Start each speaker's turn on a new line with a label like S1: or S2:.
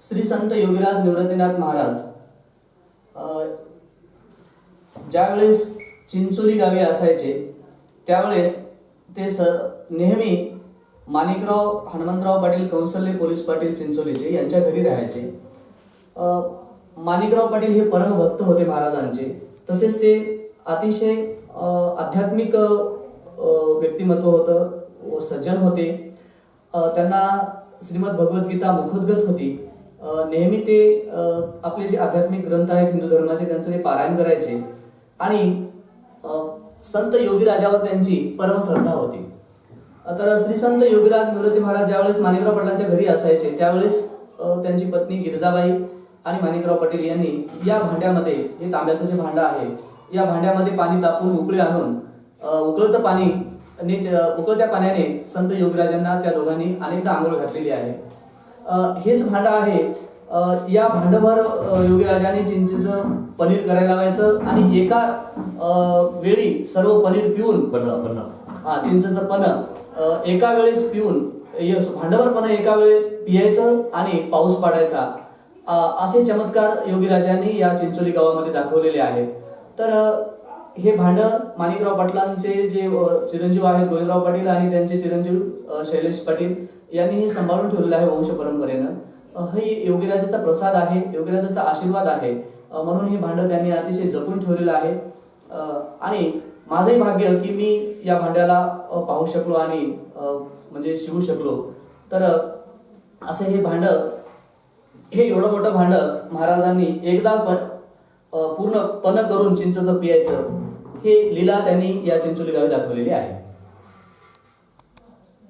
S1: श्री संत योगीराज निवृत्तीनाथ महाराज ज्यावेळेस चिंचोली गावी असायचे त्यावेळेस ते स नेहमी माणिकराव हनुमंतराव पाटील कौसल्य पोलीस पाटील चिंचोलीचे यांच्या घरी राहायचे. माणिकराव पाटील हे परमभक्त होते महाराजांचे. तसेच ते अतिशय आध्यात्मिक व्यक्तिमत्व होतं व सज्जन होते. त्यांना श्रीमद भगवद्गीता मुखोद्गत होती. नेहमी ते आपले जे आध्यात्मिक ग्रंथ आहेत हिंदू धर्माचे त्यांचं ते पारायण करायचे. आणि संत योगीराजावर त्यांची परमश्रद्धा होती. तर श्री संत योगीराज निवृत्ती महाराज ज्यावेळेस माणिकराव पटलांच्या घरी असायचे त्यावेळेस त्यांची पत्नी गिरजाबाई आणि माणिकराव पटेल यांनी या भांड्यामध्ये हे तांब्याचं जे भांडं आहे या भांड्यामध्ये पाणी तापून उकळे आणून उकळतं पाणी आणि उकळत्या पाण्याने संत योगीराजांना त्या दोघांनी अनेकदा आंघोळ घातलेली आहे. हेच भांडं आहे. या भांडभर योगीराजांनी चिंचेचं पनीर करायला लावायचं आणि एका वेळी सर्व पनीर पिऊन
S2: पन्ना पन्ना
S1: हा चिंचेचं पण एका वेळेस पिऊन यस, भांडवल पण एका वेळे पियायचं आणि पाऊस पाडायचा. असे चमत्कार योगीराजांनी या चिंचोली गावामध्ये दाखवलेले आहेत. तर हे भांडं माणिकराव पाटलांचे जे चिरंजीव आहेत गोविंदराव पाटील आणि त्यांचे चिरंजीव शैलेश पाटील यांनी हे सांभाळून ठेवलेलं आहे वंश परंपरेनं. हे योगीराजाचा प्रसाद आहे योगीराजाचा आशीर्वाद आहे. म्हणून हे भांडं त्यांनी अतिशय जपून ठेवलेलं आहे. आणि माझंही भाग्य की मी या भांड्याला पाहू शकलो आणि म्हणजे शिवू शकलो. तर असं हे भांडं हे एवढं मोठं भांडं महाराजांनी एकदा पण पूर्णपण करून चिंचचं पियायचं हे लीला त्यांनी या चिंचोली गावी दाखवलेली आहे.